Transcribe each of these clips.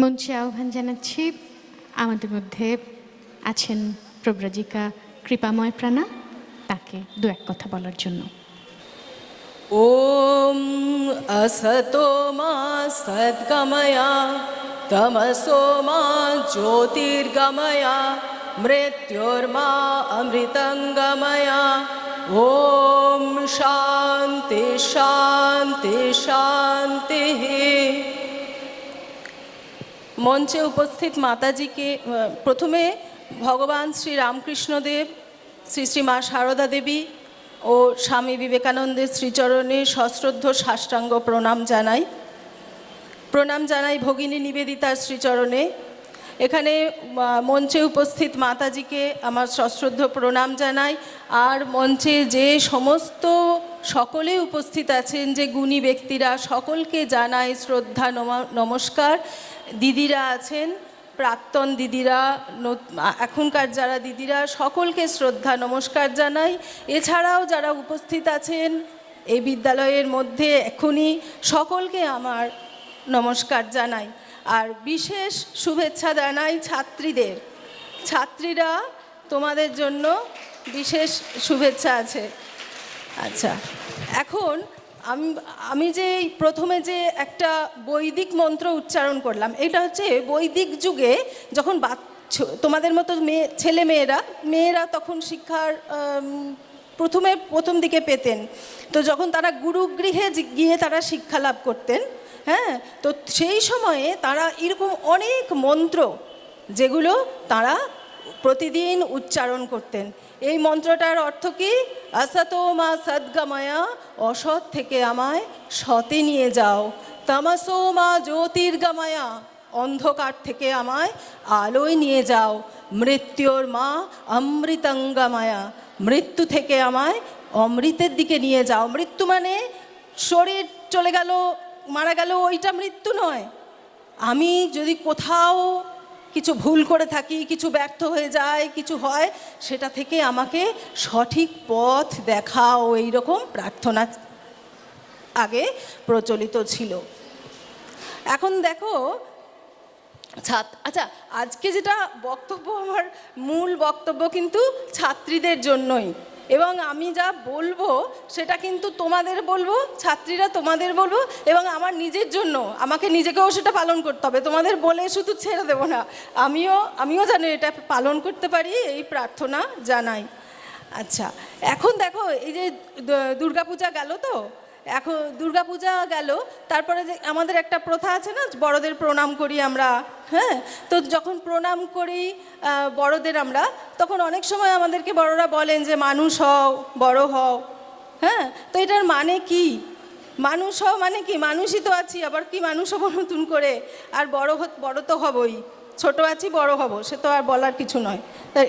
মঞ্চে আহ্বান জানাচ্ছি আমাদের মধ্যে আছেন প্রব্রজিকা কৃপাময় প্রাণা তাকে দু এক কথা বলার জন্য ॐ असतो मा सद्गमया तमसो मा ज्योतिर्गमया मृत्युर्मा अमृतङ्गमया ॐ शान्ति शान्ति শান্তিः মঞ্চে উপস্থিত মাতাজিকে প্রথমে ভগবান শ্রী রামকৃষ্ণদেব, শ্রী শ্রী মা সারদা দেবী ও স্বামী বিবেকানন্দের শ্রীচরণে সশ্রদ্ধ সাষ্টাঙ্গ প্রণাম জানাই। প্রণাম জানাই ভগিনী নিবেদিতার শ্রীচরণে। এখানে মঞ্চে উপস্থিত মাতাজিকে আমার সশ্রদ্ধ প্রণাম জানাই। আর মঞ্চে যে সমস্ত সকলে উপস্থিত আছেন, যে গুণী ব্যক্তিরা, সকলকে জানাই শ্রদ্ধা, নমা- নমস্কার। দিদিরা আছেন, প্রাক্তন দিদিরা এখনকার যারা দিদিরা, সকলকে শ্রদ্ধা, নমস্কার জানাই। এছাড়াও যারা উপস্থিত আছেন এই বিদ্যালয়ের মধ্যে এখনই সকলকে আমার নমস্কার জানাই। আর বিশেষ শুভেচ্ছা জানাই ছাত্রীদের। ছাত্রীরা, তোমাদের জন্য বিশেষ শুভেচ্ছা আছে। আচ্ছা এখন আমি আমি যে প্রথমে যে একটা বৈদিক মন্ত্র উচ্চারণ করলাম, এটা হচ্ছে বৈদিক যুগে যখন তোমাদের মতো মেয়ে ছেলে মেয়েরা মেয়েরা তখন শিক্ষার প্রথমে, প্রথম দিকে পেতেন। তো যখন তারা গুরুগৃহে গিয়ে তারা শিক্ষা লাভ করতেন হ্যাঁ? তো সেই সময়ে তারা এরকম অনেক মন্ত্র, যেগুলো তারা প্রতিদিন উচ্চারণ করতেন। এই মন্ত্রটার অর্থ কি? মা সদ্গময়া, অসৎ থেকে আমায় সতে নিয়ে যাও। তামাসো মা জ্যোতির্গময়া, অন্ধকার থেকে আমায় আলোয় নিয়ে যাও। মৃত্যুর মা অমৃতঙ্গমায়া, মৃত্যু থেকে আমায় অমৃতের দিকে নিয়ে যাও। মৃত্যু মানে শরীর চলে গেল, মারা গেল, ওইটা মৃত্যু নয়। আমি যদি কোথাও কিছু ভুল করে থাকি, কিছু ব্যর্থ হয়ে যায়, কিছু হয়, সেটা থেকে আমাকে সঠিক পথ দেখাও, এইরকম প্রার্থনা আগে প্রচলিত ছিল। এখন দেখো, ছাত আচ্ছা আজকে যেটা বক্তব্য, আমার মূল বক্তব্য কিন্তু ছাত্রীদের জন্যই। এবং আমি যা বলব, সেটা কিন্তু তোমাদের বলব, ছাত্রীরা তোমাদের বলব, এবং আমার নিজের জন্য। আমাকে নিজেকেও সেটা পালন করতে হবে। তোমাদের বলে শুধু ছেড়ে দেবো না। আমিও আমিও জানি এটা পালন করতে পারি, এই প্রার্থনা জানাই। আচ্ছা এখন দেখো, এই যে দুর্গাপূজা গেল তো? এখন দুর্গাপূজা গেল, তারপরে যে আমাদের একটা প্রথা আছে না, বড়দের প্রণাম করি আমরা হ্যাঁ? তো যখন প্রণাম করি বড়দের আমরা, তখন অনেক সময় আমাদেরকে বড়রা বলেন যে, মানুষ হও, বড় হও। হ্যাঁ? তো এটার মানে কি? মানুষ হও মানে কি? মানুষই তো আছি, আবার কি মানুষ হব নতুন করে? আর বড় বড় তো হবই, ছোট আছি, বড় হব। সে তো আর বলার কিছু নয়।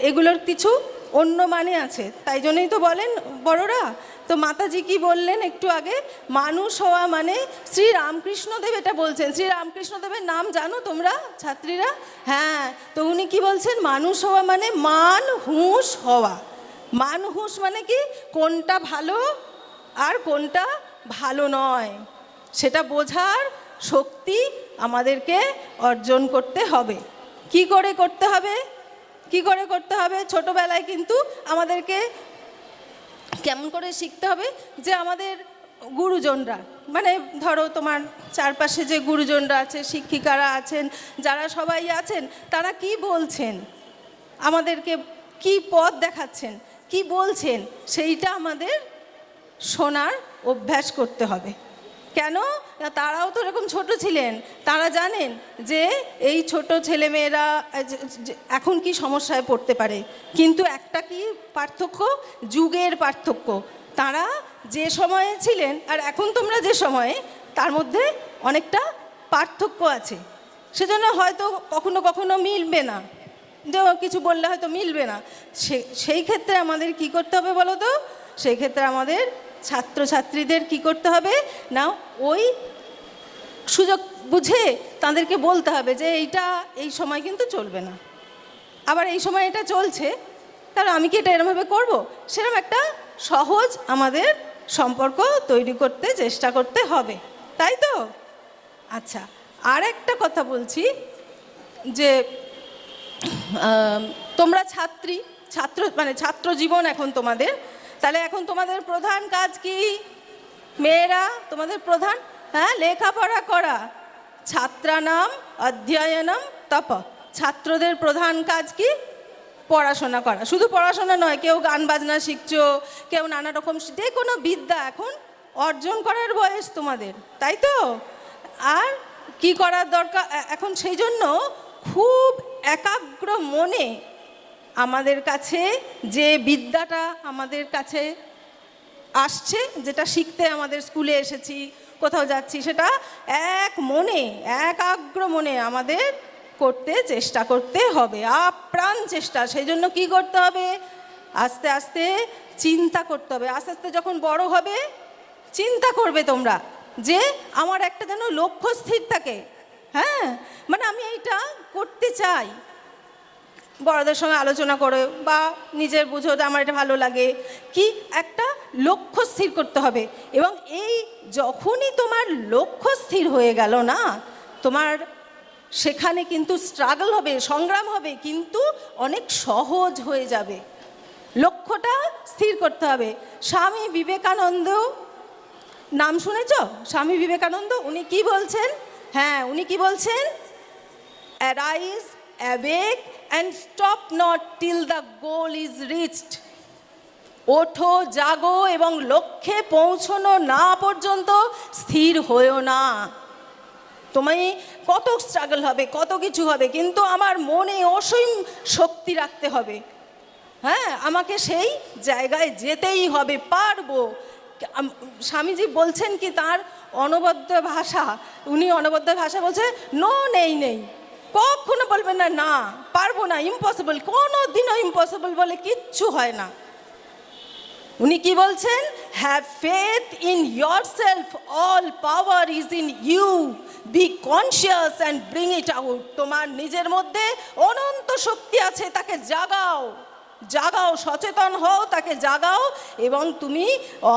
এগুলোর কিছু অন্য মানে আছে। তাই জন্যই তো বলেন, বড়রা, তো মাতাজি কি বললেন একটু আগে? মানুষ হওয়া মানে শ্রী রামকৃষ্ণদেব এটা বলছেন। শ্রী রামকৃষ্ণদেবের নাম জানো তোমরা, ছাত্রীরা? হ্যাঁ তো উনি কি বলছেন? মানুষ হওয়া মানে মান হুঁশ হওয়া। মান হুঁশ মানে কি? কোনটা ভালো আর কোনটা ভালো নয়। সেটা বোঝার শক্তি আমাদেরকে অর্জন করতে হবে। কি করে করতে হবে? কি করে করতে হবে? ছোটবেলায় কিন্তু আমাদেরকে কেমন করে শিখতে হবে? যে আমাদের গুরুজনরা মানে ধরো তোমার চারপাশে যে গুরুজনরা আছে, শিক্ষিকারা আছেন, যারা সবাই আছেন, তারা কি বলছেন? আমাদেরকে কি পথ দেখাচ্ছেন? কি বলছেন? সেইটা আমাদের শোনার অভ্যাস করতে হবে। কেন? তারাও তো এরকম ছোট ছিলেন। তারা জানেন যে এই ছোট ছেলেমেয়েরা এখন কি সমস্যায় পড়তে পারে। কিন্তু একটা কি পার্থক্য? যুগের পার্থক্য। তারা যে সময়ে ছিলেন, আর এখন তোমরা যে সময়ে, তার মধ্যে অনেকটা পার্থক্য আছে। সেজন্য হয়তো কখনো কখনো মিলবে না। যে কিছু বললে হয়তো মিলবে না। সেই ক্ষেত্রে আমাদের কি করতে হবে বলো তো? সেই ক্ষেত্রে আমাদের ছাত্রছাত্রীদের কি করতে হবে? না ওই সুযোগ বুঝে তাদেরকে বলতে হবে যে, এইটা এই সময় কিন্তু চলবে না। আবার এই সময় এটা চলছে, তাহলে আমি কি এটা এরমভাবে করব? সেরকম একটা সহজ আমাদের সম্পর্ক তৈরি করতে চেষ্টা করতে হবে। তাই তো? আচ্ছা আর একটা কথা বলছি যে তোমরা ছাত্রী, ছাত্র মানে ছাত্র জীবন এখন তোমাদের তাহলে এখন তোমাদের প্রধান কাজ কি? মেয়েরা, তোমাদের প্রধান? হ্যাঁ লেখাপড়া করা। ছাত্রানাম, অধ্যয়নম, তপ। ছাত্রদের প্রধান কাজ কি? পড়াশোনা করা। শুধু পড়াশোনা নয়, কেউ গান বাজনা শিখছো, কেউ নানা রকম যে কোনো বিদ্যা এখন অর্জন করার বয়স তোমাদের, তাই তো? আর কি করার দরকার? এখন সেই জন্য খুব একাগ্র মনে আমাদের কাছে যে বিদ্যাটা আমাদের কাছে আসছে, যেটা শিখতে আমাদের স্কুলে এসেছি, কোথাও যাচ্ছি, সেটা এক মনে একাগ্র মনে আমাদের করতে চেষ্টা করতে হবে, আপ্রাণ চেষ্টা। সেই জন্য কী করতে হবে? আস্তে আস্তে চিন্তা করতে হবে। আস্তে আস্তে যখন বড় হবে, চিন্তা করবে তোমরা যে আমার একটা যেন লক্ষ্য স্থির থাকে। হ্যাঁ? মানে আমি এইটা করতে চাই। বড়দের সঙ্গে আলোচনা করে বা নিজের বুঝো যে আমার এটা ভালো লাগে। কি? একটা লক্ষ্য স্থির করতে হবে এবং এই যখনই তোমার লক্ষ্য স্থির হয়ে গেল না, তোমার সেখানে কিন্তু স্ট্রাগল হবে, সংগ্রাম হবে, কিন্তু অনেক সহজ হয়ে যাবে। লক্ষ্যটা স্থির করতে হবে। স্বামী বিবেকানন্দ, নাম শুনেছ? স্বামী বিবেকানন্দ, উনি কি বলছেন? হ্যাঁ উনি কি বলছেন? Arise awake and stop not till the goal is reached ওঠো, জাগো এবং লক্ষ্যে পৌঁছনো না পর্যন্ত স্থির হয়েও না। তোমায় কত স্ট্রাগল হবে, কত কিছু হবে, কিন্তু আমার মনে অসীম শক্তি রাখতে হবে। হ্যাঁ আমাকে সেই জায়গায় যেতেই হবে, পারব। স্বামীজি বলছেন কি, তার অনবদ্য ভাষা, উনি অনবদ্য ভাষা বলছে, নো, নেই নেই। কখনো বলবেন না না, পারব না ইম্পসিবল কোনো দিনও ইম্পসিবল বলে কিচ্ছু হয় না। উনি কি বলছেন? Have faith in yourself all power is in you be conscious and bring it out তোমার নিজের মধ্যে অনন্ত শক্তি আছে, তাকে জাগাও জাগাও, সচেতন হও, তাকে জাগাও এবং তুমি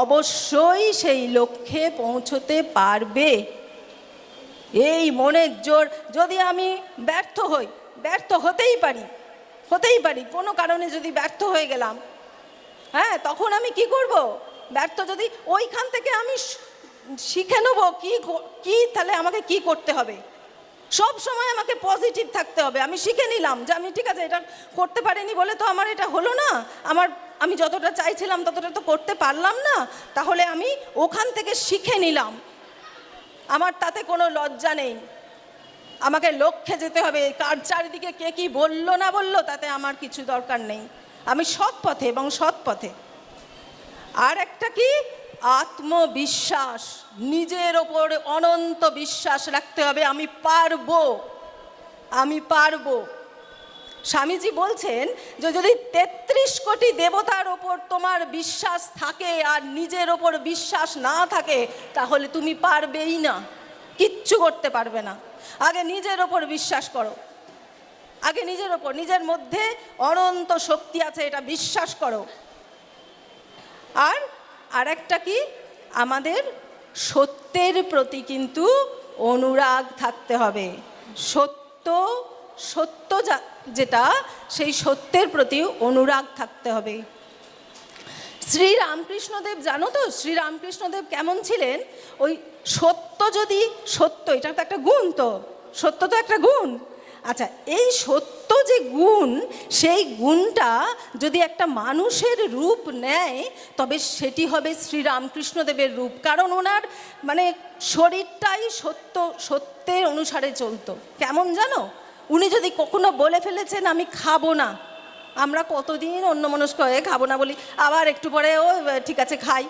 অবশ্যই সেই লক্ষ্যে পৌঁছতে পারবে। এই মনের জোর, যদি আমি ব্যর্থ হই, ব্যর্থ হতেই পারি হতেই পারি, কোনো কারণে যদি ব্যর্থ হয়ে গেলাম হ্যাঁ তখন আমি কি করব? ব্যর্থ যদি ওইখান থেকে আমি শিখে নেব কি কো- তাহলে আমাকে কি করতে হবে? সব সময় আমাকে পজিটিভ থাকতে হবে, আমি শিখে নিলাম যে আমি ঠিক আছে, এটা করতে পারিনি বলে তো আমার এটা হলো না, আমার, আমি যতটা চাইছিলাম ততটা তো করতে পারলাম না, তাহলে আমি ওখান থেকে শিখে নিলাম। আমার তাতে কোনো লজ্জা নেই। আমাকে লক্ষ্যে যেতে হবে। কার চারিদিকে কে কি বলল না বলল তাতে আমার কিছু দরকার নেই। আমি সৎ পথে এবং সৎ পথে। আর একটা কি? আত্মবিশ্বাস। নিজের ওপর অনন্ত বিশ্বাস রাখতে হবে। আমি পারব। আমি পারব। স্বামীজি বলছেন যে যদি তেত্রিশ কোটি দেবতার ওপর তোমার বিশ্বাস থাকে আর নিজের ওপর বিশ্বাস না থাকে, তাহলে তুমি পারবেই না। কিচ্ছু করতে পারবে না। আগে নিজের ওপর বিশ্বাস করো। আগে নিজের ওপর, নিজের মধ্যে অনন্ত শক্তি আছে, এটা বিশ্বাস করো। আর আরেকটা কি? আমাদের সত্যের প্রতি কিন্তু অনুরাগ থাকতে হবে। সত্য সত্য যা- যেটা সেই সত্যের প্রতি অনুরাগ থাকতে হবে। শ্রী রামকৃষ্ণদেব, জানো তো, শ্রী রামকৃষ্ণদেব কেমন ছিলেন? ওই সত্য যদি সত্য, এটা তো একটা গুণ তো, সত্য তো একটা গুণ। আচ্ছা এই সত্য যে গুণ, সেই গুণটা যদি একটা মানুষের রূপ নেয়, তবে সেটি হবে শ্রীরামকৃষ্ণদেবের রূপ, কারণ ওনার মানে শরীরটাই সত্য, সত্যের অনুসারে চলতো। কেমন জানো? উনি যদি কখনো বলে ফেলেছেন, আমি খাব না। আমরা কতদিন অন্য মনস্ক হয়ে খাব না বলি, আবার একটু পরে, ও, ঠিক আছে, খাই।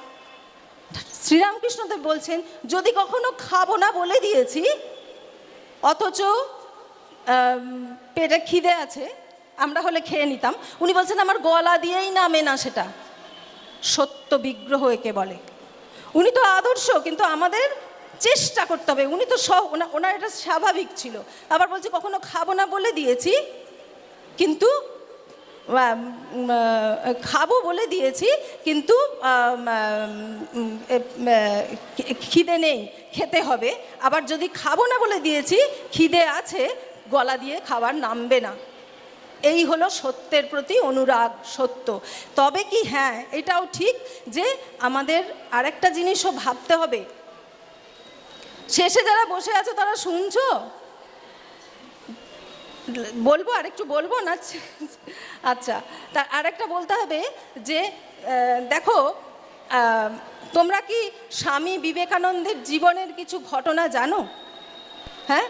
শ্রীরামকৃষ্ণদেব বলছেন, যদি কখনো খাব না বলে দিয়েছি, অথচ পেটে খিদে আছে, আমরা হলে খেয়ে নিতাম। উনি বলছেন, আমার গলা দিয়েই নামে না সেটা। সত্য বিগ্রহ একে বলে। উনি তো আদর্শ, কিন্তু আমাদের চেষ্টা করতে হবে। উনি তো ওনা- ওনার এটা স্বাভাবিক ছিল। আবার বলছে, কখনো খাব না বলে দিয়েছি, কিন্তু খাব বলে দিয়েছি, কিন্তু খিদে নেই, খেতে হবে। আবার যদি খাব না বলে দিয়েছি, খিদে আছে, গলা দিয়ে খাবার নামবে না। এই হলো সত্যের প্রতি অনুরাগ, সত্য। তবে কি হ্যাঁ এটাও ঠিক যে আমাদের আরেকটা জিনিসও ভাবতে হবে। শেষে যারা বসে আছে তারা শুনছো? বলব আর একটু বলব না? আচ্ছা তা আরেকটা বলতে হবে যে দেখো তোমরা কি স্বামী বিবেকানন্দের জীবনের কিছু ঘটনা জানো? হ্যাঁ?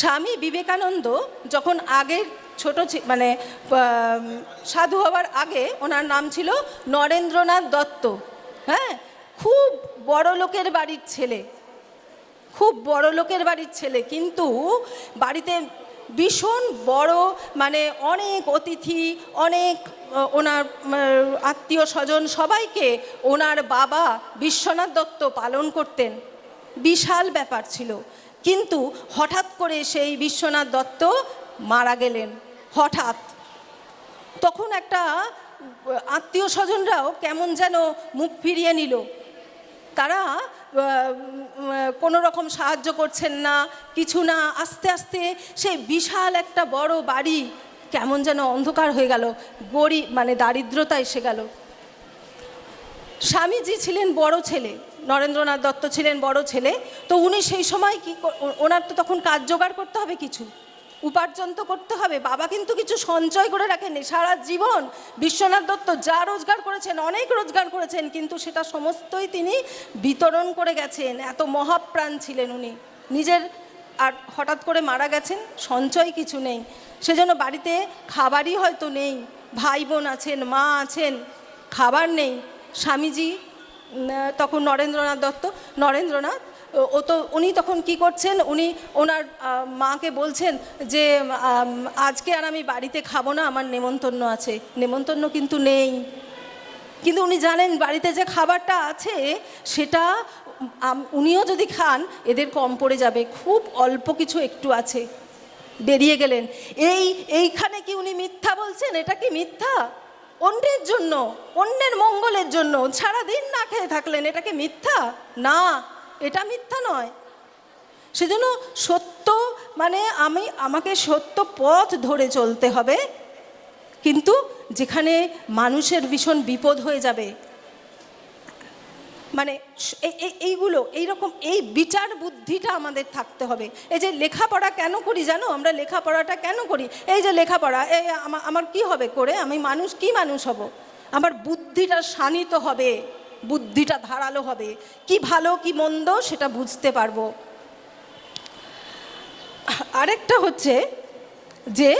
স্বামী বিবেকানন্দ যখন আগের ছোট মানে সাধু হওয়ার আগে ওনার নাম ছিল নরেন্দ্রনাথ দত্ত। হ্যাঁ? খুব বড় লোকের বাড়ির ছেলে। খুব বড় লোকের বাড়ির ছেলে, কিন্তু বাড়িতে ভীষণ বড় মানে অনেক অতিথি, অনেক ওনার আত্মীয় স্বজন সবাইকে ওনার বাবা বিশ্বনাথ দত্ত পালন করতেন। বিশাল ব্যাপার ছিল। কিন্তু হঠাৎ করে সেই বিশ্বনাথ দত্ত মারা গেলেন, হঠাৎ। তখন একটা, আত্মীয় স্বজনরাও কেমন যেন মুখ ফিরিয়ে নিল। তারা কোনো রকম সাহায্য করছেন না, কিছু না, আস্তে আস্তে সেই বিশাল একটা বড় বাড়ি কেমন যেন অন্ধকার হয়ে গেল, গরিব মানে দারিদ্রতা এসে গেল। স্বামীজি ছিলেন বড় ছেলে, নরেন্দ্রনাথ দত্ত ছিলেন বড় ছেলে, তো উনি সেই সময় কি ওনার তো তখন কাজ জোগাড় করতে হবে কিছু। উপার্জন তো করতে হবে। বাবা কিন্তু কিছু সঞ্চয় করে রাখেননি সারা জীবন বিশ্বনাথ দত্ত যা রোজগার করেছেন, অনেক রোজগার করেছেন, কিন্তু সেটা সমস্তই তিনি বিতরণ করে গেছেন। এত মহাপ্রাণ ছিলেন উনি। নিজের আর হঠাৎ করে মারা গেছেন, সঞ্চয় কিছু নেই। সেজন্য বাড়িতে খাবারই হয়তো নেই। ভাই বোন আছেন, মা আছেন, খাবার নেই। স্বামীজি তখন নরেন্দ্রনাথ দত্ত, নরেন্দ্রনাথ ও- তো, উনি তখন কি করছেন? উনি ওনার মাকে বলছেন যে আজকে আর আমি বাড়িতে খাব না, আমার নেমন্তন্ন আছে। নেমন্তন্ন কিন্তু নেই। কিন্তু উনি জানেন বাড়িতে যে খাবারটা আছে, সেটা উনিও যদি খান, এদের কম পড়ে যাবে। খুব অল্প কিছু একটু আছে। বেরিয়ে গেলেন। এই, এইখানে কি উনি মিথ্যা বলছেন? এটা কি মিথ্যা? অন্যের জন্য, অন্যের মঙ্গলের জন্য, সারাদিন না খেয়ে থাকলেন, এটা কি মিথ্যা? না। এটা মিথ্যা নয়। সেজন্য সত্য মানে আমি, আমাকে সত্য পথ ধরে চলতে হবে। কিন্তু যেখানে মানুষের ভীষণ বিপদ হয়ে যাবে মানে এইগুলো, এইরকম, এই বিচার বুদ্ধিটা আমাদের থাকতে হবে। এই যে লেখাপড়া কেন করি জানো? আমরা লেখাপড়াটা কেন করি? এই যে লেখাপড়া, এই আমা- আমার কি হবে করে? আমি মানুষ, কি মানুষ হব? আমার বুদ্ধিটা শানিত হবে। বুদ্ধিটা ধারালো হবে। কি ভালো, কি মন্দ সেটা বুঝতে পারব। আরেকটা হচ্ছে যে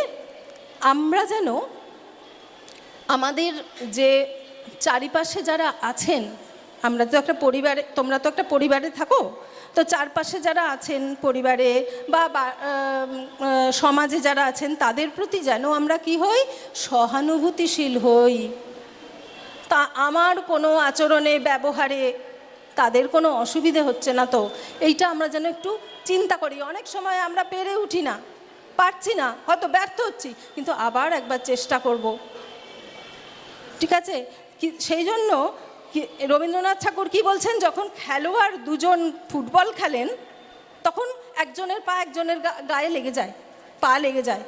আমরা যেন আমাদের যে চারিপাশে যারা আছেন, আমরা তো একটা পরিবারে, তোমরা তো একটা পরিবারে থাকো, তো চারপাশে যারা আছেন পরিবারে বা সমাজে যারা আছেন, তাদের প্রতি যেন আমরা কি হই? সহানুভূতিশীল হই। তা আমার কোনো আচরণে, ব্যবহারে তাদের কোনো অসুবিধে হচ্ছে না তো। এইটা আমরা যেন একটু চিন্তা করি। অনেক সময় আমরা পেরে উঠি না, পারছি না, হয়তো ব্যর্থ হচ্ছি, কিন্তু আবার একবার চেষ্টা করব। ঠিক আছে? সেই জন্য রবীন্দ্রনাথ ঠাকুর কি বলছেন? যখন খেলোয়াড় দুজন ফুটবল খেলেন, তখন একজনের পা একজনের গায়ে লেগে যায়, পা লেগে যায়।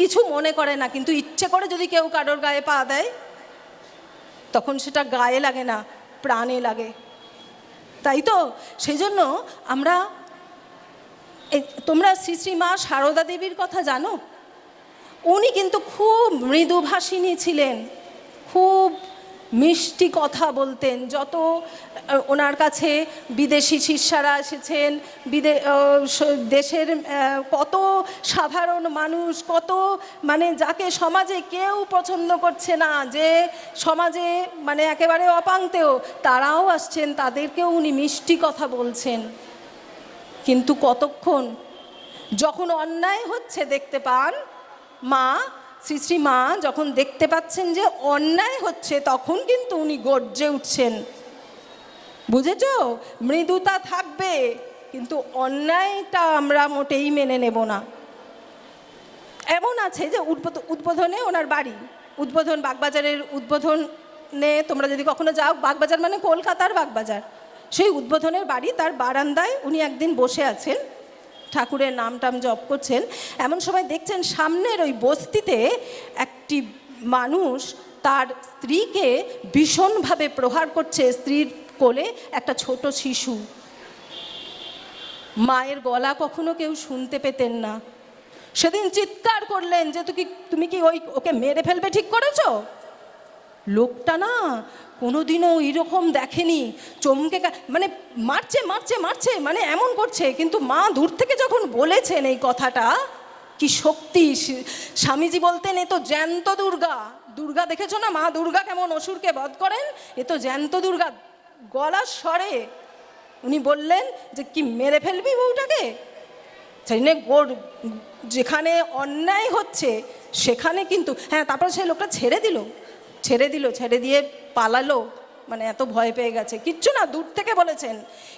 কিছু মনে করে না, কিন্তু ইচ্ছে করে যদি কেউ কারোর গায়ে পা দেয় তখন সেটা গায়ে লাগে না, প্রাণে লাগে। তাই তো? সেই জন্য আমরা তোমরা শ্রী শ্রী মা সারদা দেবীর কথা জানো? উনি কিন্তু খুব মৃদুভাষিনী ছিলেন, খুব মিষ্টি কথা বলতেন। যত ওনার কাছে বিদেশি শিষ্যারা এসেছেন, বিদে দেশের কত সাধারণ মানুষ, কত মানে যাকে সমাজে কেউ পছন্দ করছে না, যে সমাজে মানে একেবারে অপাঙ্ক্তেও তারাও আসছেন, তাদেরকেও উনি মিষ্টি কথা বলছেন। কিন্তু কতক্ষণ? যখন অন্যায় হচ্ছে দেখতে পান, মা শ্রী শ্রী মা যখন দেখতে পাচ্ছেন যে অন্যায় হচ্ছে, তখন কিন্তু উনি গর্জে উঠছেন। বুঝেছ? মৃদুতা থাকবে, কিন্তু অন্যায়টা আমরা মোটেই মেনে নেব না। এমন আছে যে উদ্বোধ উদ্বোধনে ওনার বাড়ি। উদ্বোধন, বাগবাজারের উদ্বোধনে তোমরা যদি কখনো যাও, বাগবাজার মানে কলকাতার বাগবাজার। সেই উদ্বোধনের বাড়ি তার বারান্দায় উনি একদিন বসে আছেন। ঠাকুরের নাম টাম জপ করছেন, এমন সময় দেখছেন সামনের ওই বস্তিতে একটি মানুষ তার স্ত্রীকে ভীষণভাবে প্রহার করছে। স্ত্রীর কোলে একটা ছোট শিশু। মায়ের গলা কখনো কেউ শুনতে পেতেন না। সেদিন চিৎকার করলেন যে, তুই তুমি কি ওই ওকে মেরে ফেলবে ঠিক করেছ? লোকটা না কোনোদিনও এইরকম দেখেনি, চমকে মানে মারছে মারছে মারছে মানে এমন করছে, কিন্তু মা দূর থেকে যখন বলেছেন এই কথাটা, কি শক্তি স্বামীজি বলতেন, এ তো জ্যান্ত দুর্গা। দুর্গা দেখেছ না? মা দুর্গা কেমন অসুরকে বধ করেন? এ তো জ্যান্ত দুর্গা গলার স্বরে উনি বললেন, যে কি মেরে ফেলবি বউটাকে? জন্যে গোর, যেখানে অন্যায় হচ্ছে, সেখানে কিন্তু হ্যাঁ তারপর সেই লোকটা ছেড়ে দিল। ছেড়ে দিল, ছেড়ে দিয়ে পালালো মানে এত ভয় পেয়ে গেছে। কিচ্ছু না, দূর থেকে বলেছেন,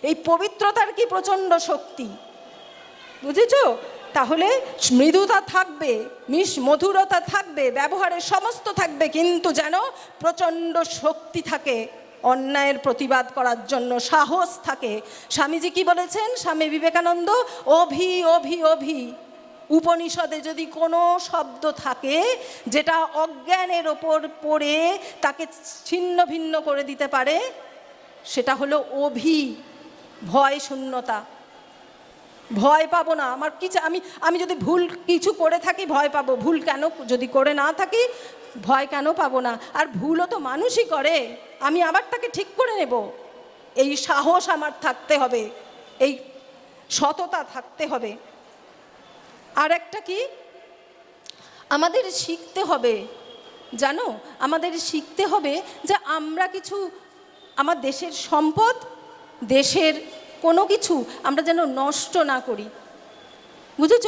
এই পবিত্রতার কি প্রচণ্ড শক্তি? বুঝেছ? তাহলে মৃদুতা থাকবে মিশ মধুরতা থাকবে ব্যবহারের সমস্ত থাকবে, কিন্তু যেন প্রচণ্ড শক্তি থাকে, অন্যায়ের প্রতিবাদ করার জন্য সাহস থাকে। স্বামীজি কি বলেছেন? স্বামী বিবেকানন্দ, অভি অভি অভি। উপনিষদে যদি কোনো শব্দ থাকে যেটা অজ্ঞানের ওপর পড়ে তাকে ছিন্ন ভিন্ন করে দিতে পারে, সেটা হলো অভি, ভয় শূন্যতা। ভয় পাবো না। আমার কিছু আমি আমি যদি ভুল কিছু করে থাকি, ভয় পাবো। ভুল কেন যদি করে না থাকি, ভয় কেন পাবো না? আর ভুলও তো মানুষই করে। আমি আবার তাকে ঠিক করে নেব। এই সাহস আমার থাকতে হবে। এই সততা থাকতে হবে। আর একটা কি? আমাদের শিখতে হবে, জানো? আমাদের শিখতে হবে যে আমরা কিছু, আমার দেশের সম্পদ, দেশের কোনো কিছু আমরা যেন নষ্ট না করি। বুঝেছ?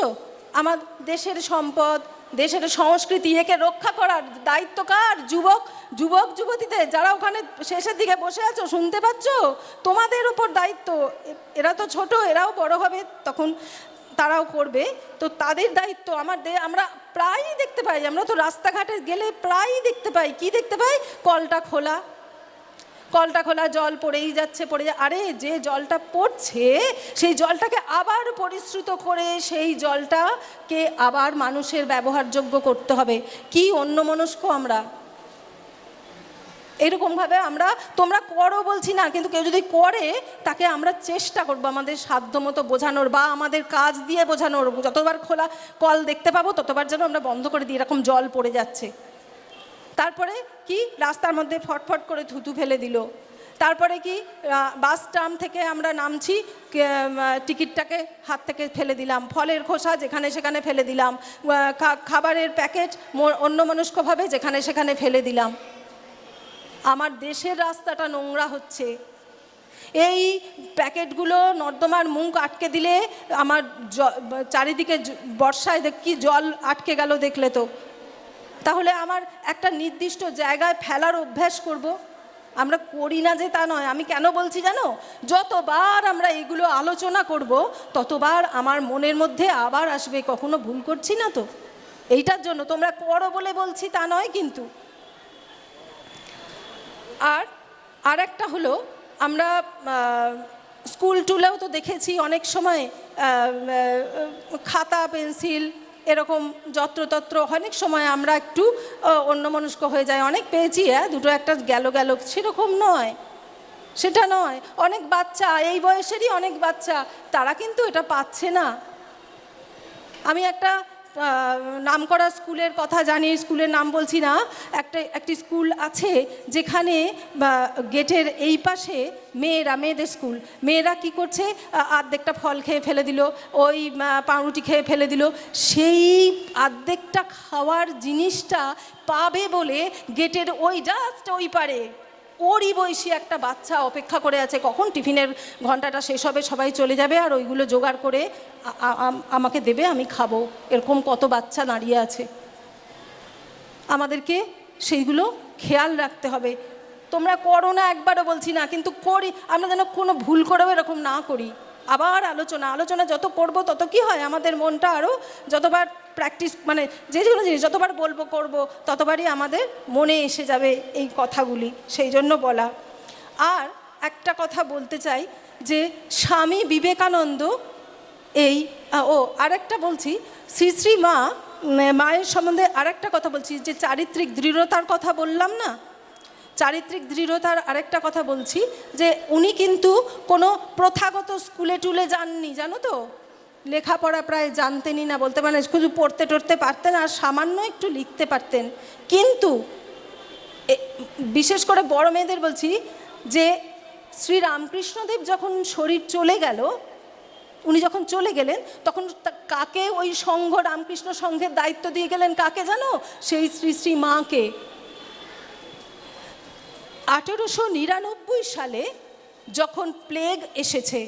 আমার দেশের সম্পদ, দেশের সংস্কৃতি, একে রক্ষা করার দায়িত্ব কার? যুবক যুবক, যুবতীদের, যারা ওখানে শেষের দিকে বসে আছো, শুনতে পাচ্ছ? তোমাদের উপর দায়িত্ব এরা তো ছোট, এরাও বড় হবে তখন। তারাও করবে। তো তাদের দায়িত্ব আমার আমরা প্রায়ই দেখতে পাই, আমরা তো রাস্তাঘাটে গেলে প্রায়ই দেখতে পাই। কি দেখতে পাই? কলটা খোলা। কলটা খোলা, জল পড়েই যাচ্ছে, পড়ে আরে যে জলটা পড়ছে, সেই জলটাকে আবার পরিশ্রুত করে সেই জলটাকে আবার মানুষের ব্যবহারযোগ্য করতে হবে। কি অন্যমনস্ক আমরা? এরকমভাবে আমরা, তোমরা করো বলছি না, কিন্তু কেউ যদি করে, তাকে আমরা চেষ্টা করব আমাদের সাধ্যমতো বোঝানোর বা আমাদের কাজ দিয়ে বোঝানোর। যতবার খোলা কল দেখতে পাবো, ততবার যেন আমরা বন্ধ করে দিই, এরকম জল পড়ে যাচ্ছে। তারপরে কি? রাস্তার মধ্যে ফটফট করে থুতু ফেলে দিল। তারপরে কি? বাস ট্রাম থেকে আমরা নামছি টিকিটটাকে হাত থেকে ফেলে দিলাম। ফলের খোসা যেখানে সেখানে ফেলে দিলাম। খাবারের প্যাকেট অন্যমনস্কভাবে যেখানে সেখানে ফেলে দিলাম। আমার দেশের রাস্তাটা নোংরা হচ্ছে। এই প্যাকেটগুলো নর্দমার মুখ আটকে দিলে আমার চারিদিকে বর্ষায় দেখ, কি জল আটকে গেল দেখলে তো। তাহলে আমার একটা নির্দিষ্ট জায়গায় ফেলার অভ্যাস করব। আমরা করি না যে তা নয়। আমি কেন বলছি জানো? যতবার আমরা এগুলো আলোচনা করব, ততবার আমার মনের মধ্যে আবার আসবে, কখনো ভুল করছি না তো। এইটার জন্য তোমরা করো বলে বলছি তা নয় কিন্তু। আর আর একটা হলো, আমরা স্কুল টুলেও তো দেখেছি অনেক সময় খাতা, পেন্সিল এরকম যত্রতত্র অনেক সময় আমরা একটু অন্যমনস্ক হয়ে যাই। অনেক পেয়েছি হ্যাঁ দুটো একটা গেল গেল, সেরকম নয়। সেটা নয়। অনেক বাচ্চা, এই বয়সেরই অনেক বাচ্চা, তারা কিন্তু এটা পাচ্ছে না। আমি একটা আহ, নামকরা স্কুলের কথা জানি স্কুলের নাম বলছি না একটা একটি স্কুল আছে যেখানে গেটের এই পাশে মেয়েরা মেয়েদের স্কুল। মেয়েরা কি করছে? আর্ধেকটা ফল খেয়ে ফেলে দিল ওই পাউরুটি খেয়ে ফেলে দিল। সেই আর্ধেকটা খাওয়ার জিনিসটা পাবে বলে গেটের ওই জাস্ট ওই পারে। ওরই বয়সী একটা বাচ্চা অপেক্ষা করে আছে। কখন টিফিনের ঘন্টাটা শেষ হবে সবাই চলে যাবে আর ওইগুলো জোগাড় করে আমাকে দেবে, আমি খাব। এরকম কত বাচ্চা দাঁড়িয়ে আছে। আমাদেরকে সেইগুলো খেয়াল রাখতে হবে। তোমরা করো না, একবারও বলছি না, কিন্তু করি। আমরা যেন কোনো ভুল করেও এরকম না করি। আবার আলোচনা আলোচনা যত করব তত কি হয়? আমাদের মনটা আরও যতবার প্র্যাকটিস মানে যে কোনো জিনিস, যতবার বলব, করব, ততবারই আমাদের মনে এসে যাবে এই কথাগুলি। সেই জন্য বলা। আর একটা কথা বলতে চাই যে, স্বামী বিবেকানন্দ এই ও, আরেকটা বলছি, শ্রী শ্রী মা মায়ের সম্বন্ধে আরেকটা কথা বলছি, যে চারিত্রিক দৃঢ়তার কথা বললাম না? চারিত্রিক দৃঢ়তার আরেকটা কথা বলছি, যে উনি কিন্তু কোনো প্রথাগত স্কুলে টুলে যাননি, জানো তো? লেখাপড়া প্রায় জানতেনই না, বলতে পারেন শুধু পড়তে টড়তে পারতেন আর সামান্য একটু লিখতে পারতেন। কিন্তু বিশেষ করে বড় মেয়েদের বলছি, যে শ্রী রামকৃষ্ণদেব যখন শরীর চলে গেল উনি যখন চলে গেলেন, তখন কাকে ওই সংঘ রামকৃষ্ণ সংঘের দায়িত্ব দিয়ে গেলেন কাকে জানো? সেই শ্রী শ্রী মাকে। আঠেরোশো নিরানব্বই সালে যখন প্লেগ এসেছে,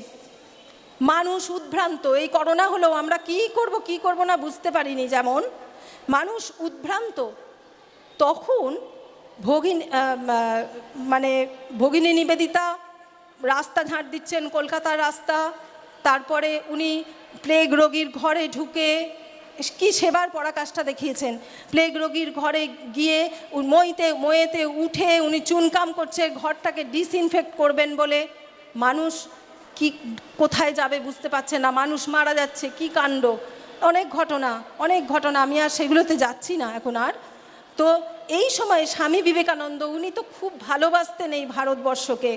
মানুষ উদ্ভ্রান্ত, এই করোনা হলো আমরা কি করব কি করব না বুঝতে পারিনি যেমন, মানুষ উদ্ভ্রান্ত, তখন ভগিনী মানে ভগিনী নিবেদিতা রাস্তা ঝাঁট দিচ্ছেন, কলকাতার রাস্তা তারপরে উনি প্লেগ রোগীর ঘরে ঢুকে কি সেবার পরাকাষ্ঠা দেখিয়েছেন। প্লেগ রোগীর ঘরে গিয়ে মইতে ময়েতে উঠে উনি চুনকাম করছে, ঘরটাকে ডিসইনফেক্ট করবেন বলে। মানুষ কি, কোথায় যাবে বুঝতে পারছে না, মানুষ মারা যাচ্ছে, কি কাণ্ড? অনেক ঘটনা অনেক ঘটনা, আমি আর সেগুলোতে যাচ্ছি না এখন আর। তো এই সময় স্বামী বিবেকানন্দ, উনি তো খুব ভালোবাসতেন এই ভারতবর্ষকে।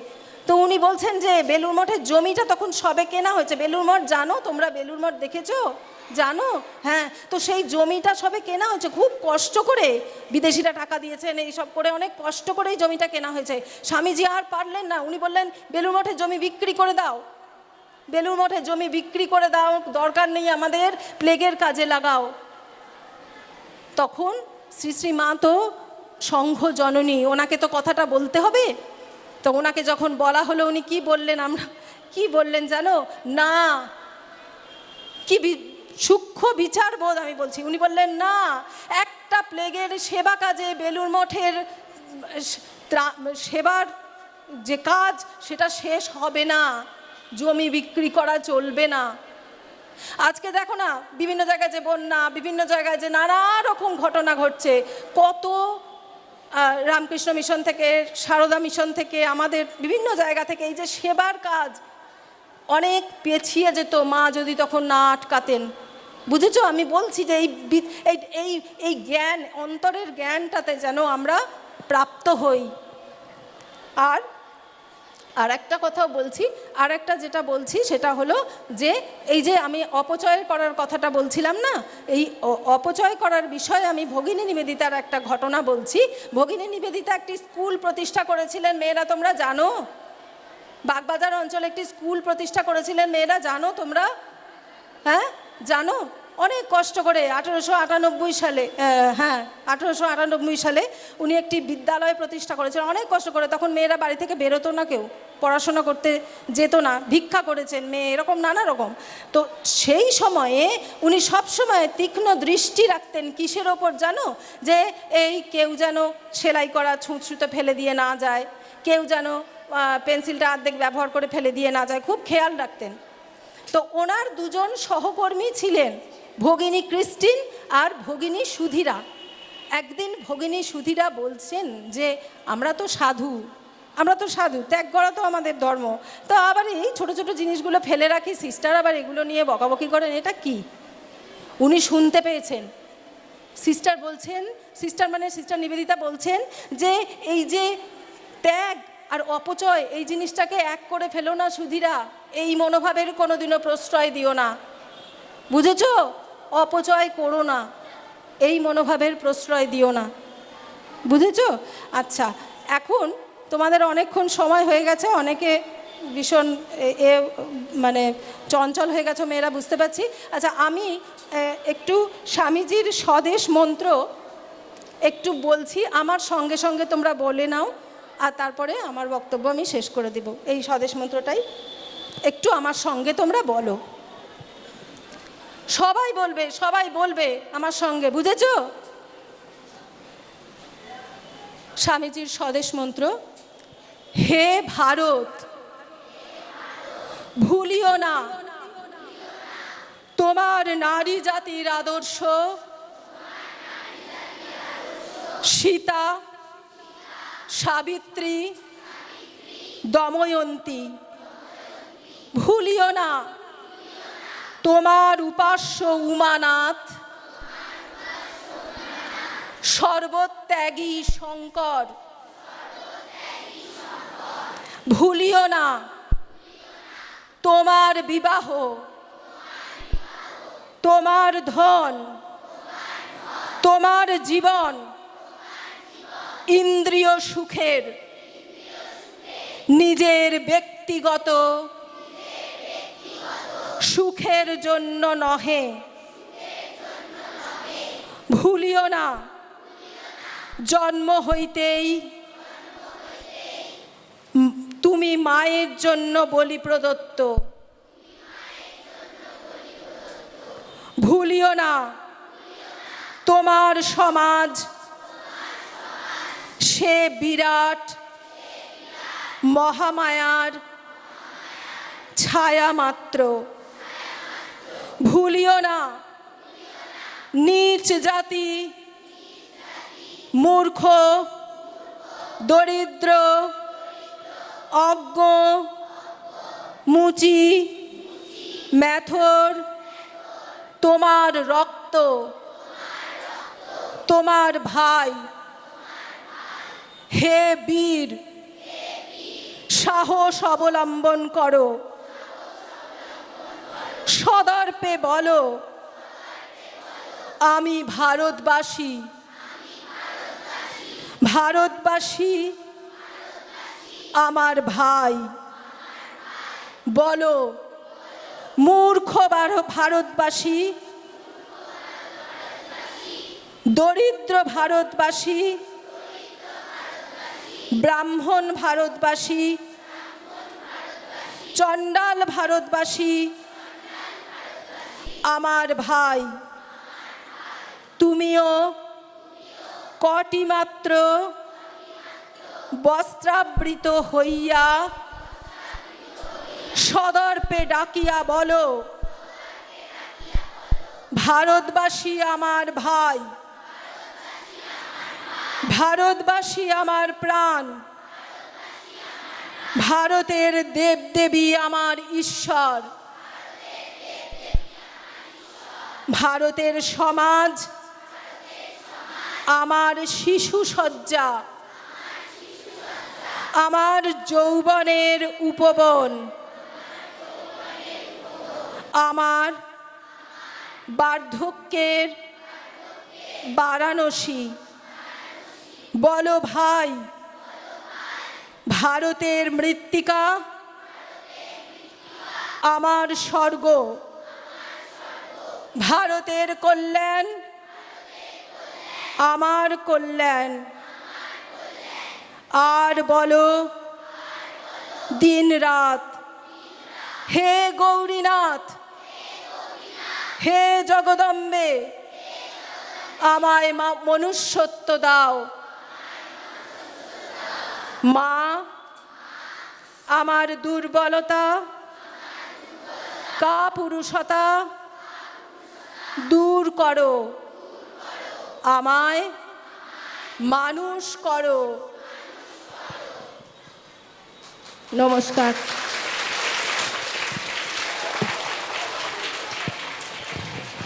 তো উনি বলছেন যে বেলুর মঠের জমিটা তখন সবে কেনা হয়েছে। বেলুর মঠ জানো? তোমরা বেলুর মঠ দেখেছ? জানো? হ্যাঁ তো সেই জমিটা সবে কেনা হয়েছে। খুব কষ্ট করে বিদেশিরা টাকা দিয়েছেন এই সব করে অনেক কষ্ট করেই জমিটা কেনা হয়েছে। স্বামীজি আর পারলেন না। উনি বললেন বেলুর মঠের জমি বিক্রি করে দাও। বেলুর মঠের জমি বিক্রি করে দাও। দরকার নেই আমাদের। প্লেগের কাজে লাগাও। তখন শ্রী শ্রী মা তো সংঘ জননী ওনাকে তো কথাটা বলতে হবে। তো ওনাকে যখন বলা হলো, উনি কি বললেন আমরা? কি বললেন জানো? না। কি সূক্ষ্ম বিচার বোধ আমি বলছি। উনি বললেন, না, একটা প্লেগের সেবা কাজে বেলুর মঠের সেবার যে কাজ, সেটা শেষ হবে না। জমি বিক্রি করা চলবে না। আজকে দেখো না, বিভিন্ন জায়গায় যে বন্যা, বিভিন্ন জায়গায় যে নানা রকম ঘটনা ঘটছে। কত রামকৃষ্ণ মিশন থেকে, সারদা মিশন থেকে, আমাদের বিভিন্ন জায়গা থেকে এই যে সেবার কাজ অনেক পেছিয়ে যেত মা যদি তখন না আটকাতেন। বুঝেছ? আমি বলছি যে এই এই এই জ্ঞান, অন্তরের জ্ঞানটাতে যেন আমরা প্রাপ্ত হই। আর আর একটা কথাও বলছি আর একটা যেটা বলছি সেটা হলো যে এই যে আমি অপচয় করার কথাটা বলছিলাম না, এই অপচয় করার বিষয়ে আমি ভগিনী নিবেদিতার একটা ঘটনা বলছি। ভগিনী নিবেদিতা একটি স্কুল প্রতিষ্ঠা করেছিলেন, মেয়েরা তোমরা জানো? বাগবাজার অঞ্চলে একটি স্কুল প্রতিষ্ঠা করেছিলেন, মেয়েরা জানো তোমরা? হ্যাঁ? জানো? অনেক কষ্ট করে আঠেরোশো আটানব্বই সালে হ্যাঁ আঠেরোশো আটানব্বই সালে উনি একটি বিদ্যালয় প্রতিষ্ঠা করেছেন অনেক কষ্ট করে। তখন মেয়েরা বাড়ি থেকে বেরোতো না কেউ, পড়াশোনা করতে যেত না, ভিক্ষা করেছেন মেয়ে, এরকম নানা রকম। তো সেই সময়ে উনি সবসময় তীক্ষ্ণ দৃষ্টি রাখতেন কিসের ওপর জানো? যে এই কেউ যেন সেলাই করা ছুঁচ ছুঁতে ফেলে দিয়ে না যায়, কেউ যেন পেন্সিলটা অর্ধেক ব্যবহার করে ফেলে দিয়ে না যায়, খুব খেয়াল রাখতেন। তো ওনার দুজন সহকর্মী ছিলেন। ভগিনী ক্রিস্টিন আর ভগিনী সুধীরা। একদিন ভগিনী সুধীরা বলছেন যে, আমরা তো সাধু, আমরা তো সাধু, ত্যাগ করা তো আমাদের ধর্ম। তো আবার এই ছোট ছোট জিনিসগুলো ফেলে রাখি সিস্টার আবার এগুলো নিয়ে বকাবকি করেন, এটা কি? উনি শুনতে পেয়েছেন। সিস্টার বলছেন সিস্টার মানে সিস্টার নিবেদিতা বলছেন যে, এই যে ত্যাগ আর অপচয়, এই জিনিসটাকে এক করে ফেলো না সুধীরা, এই মনোভাবের কোনোদিনও প্রশ্রয় দিও না। বুঝেছ? অপচয় করো না। এই মনোভাবের প্রশ্রয় দিও না। বুঝেছ? আচ্ছা এখন তোমাদের অনেকক্ষণ সময় হয়ে গেছে, অনেকে ভীষণ এ- মানে চঞ্চল হয়ে গেছো, মেয়েরা বুঝতে পারছি। আচ্ছা আমি একটু স্বামীজির স্বদেশ মন্ত্র একটু বলছি, আমার সঙ্গে সঙ্গে তোমরা বলে নাও, আর তারপরে আমার বক্তব্য আমি শেষ করে দেব। এই স্বদেশ মন্ত্রটাই একটু আমার সঙ্গে তোমরা বলো। সবাই বলবে সবাই বলবে আমার সঙ্গে, বুঝেছ? স্বামীজির স্বদেশ মন্ত্র, হে ভারত, ভুলিও না। তোমার নারী জাতির আদর্শ, সীতা, সাবিত্রী, দময়ন্তী। ভুলিও না। তোমার উপাস্য উমানাথ, সর্বত্যাগী শঙ্কর, ভুলিও না। তোমার বিবাহ, তোমার ধন, তোমার জীবন, ইন্দ্রিয় সুখের, নিজের ব্যক্তিগত সুখের জন্য নহে। ভুলিও না। জন্ম হইতেই তুমি মায়ের জন্য বলি প্রদত্ত। ভুলিও না। তোমার সমাজ সে বিরাট মহামায়ার ছায়া মাত্র। ভুলিও না। নিচ জাতি, মূর্খ, দরিদ্র, অজ্ঞ, মুচি, ম্যাথর, তোমার রক্ত, তোমার ভাই, হে বীর, সাহস অবলম্বন করো। সদর্পে বলো, আমি ভারতবাসী। ভারতবাসী, আমার ভাই। বলো, মূর্খ ভারতবাসী, দরিদ্র ভারতবাসী, ব্রাহ্মণ ভারতবাসী, চণ্ডাল ভারতবাসী আমার ভাই। তুমিও কটি মাত্র বস্ত্রাবৃত হইয়া সদর্পে ডাকিয়া বলো, ভারতবাসী আমার ভাই, ভারতবাসী আমার প্রাণ, ভারতের দেবদেবী আমার ঈশ্বর। ভারতের সমাজ, আমার শিশু সজ্জা, আমার যৌবনের উপবন, আমার বার্ধক্যের বারাণসী। বলো ভাই, ভারতের মৃত্তিকা, আমার স্বর্গ। ভারতের কল্যাণ, আমার কল্যাণ। আর বলো দিন রাত হে গৌরীনাথ, হে জগদম্বে, আমায় মা, মনুষ্যত্ব দাও। মা, আমার দুর্বলতা, কাপুরুষতা দূর করো। আমায় মানুষ করো। নমস্কার।